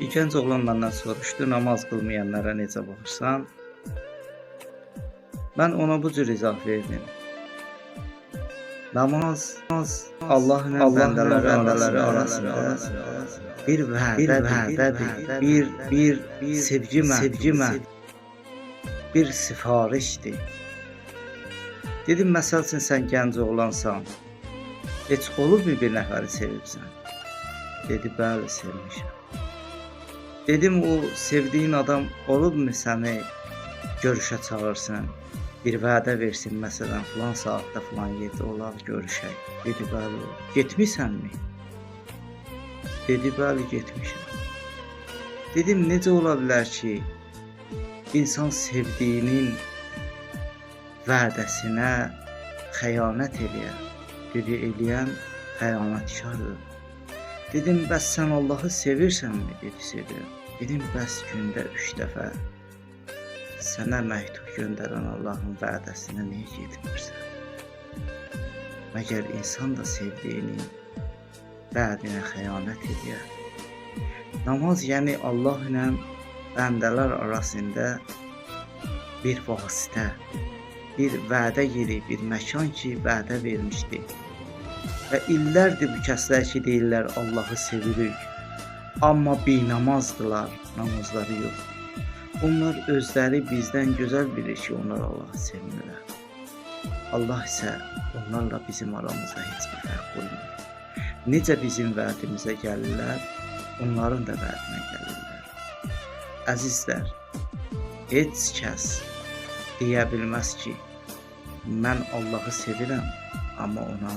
Bir gənc oğlan məndən soruşdu, namaz qılmayanlara necə baxırsan? Mən ona bu cür izah verdim. Namaz, namaz Allah ilə bəndələri, bəndələri arasında bir vədədir, bir, bir, bir sevgi mən, bir sifarişdir. Dedim, məsəl üçün sən gənc oğlansan, heç olubmu bir nəfəri sevibsən? Dedi, bəli, sevmişəm. Dedim, o sevdiyin adam olubmu səni görüşə çağırsın? Bir vədə versin, məsələn, filan saatda, filan yerdə olaq, görüşək. Dedi, bəli. Getmisənmi? Dedi, bəli, getmişəm. Dedim, necə ola bilər ki, insan sevdiyinin vədəsinə xəyanət eləyər? Dedi, eləyən xəyanətkardır. Dedim, bəs sən Allahı sevirsənmi? Dedi, sevirəm. Dedim, bəs gündə üç dəfə sənə məktub göndərən Allahın vədəsinə niyə getmirsən? Məgər insan da sevdiyinin vədinə xəyanət edir? Namaz yəni Allah ilə bəndələr arasında bir vasitə, bir vədə yeri, bir məkan ki, vədə vermişdi. Və illərdir bu kəslər ki, deyirlər Allahı sevirik. Amma binamazdılar, namazları yox. Onlar özləri bizdən gözəl bilir ki, onlar Allahı sevmirlər. Allah isə onlarla bizim aramızda heç bir fərq qoymur. Necə bizim vədimizə gəlirlər, onların da vədinə gəlirlər. Əzizlər, heç kəs deyə bilməz ki, mən Allahı sevirəm, amma ona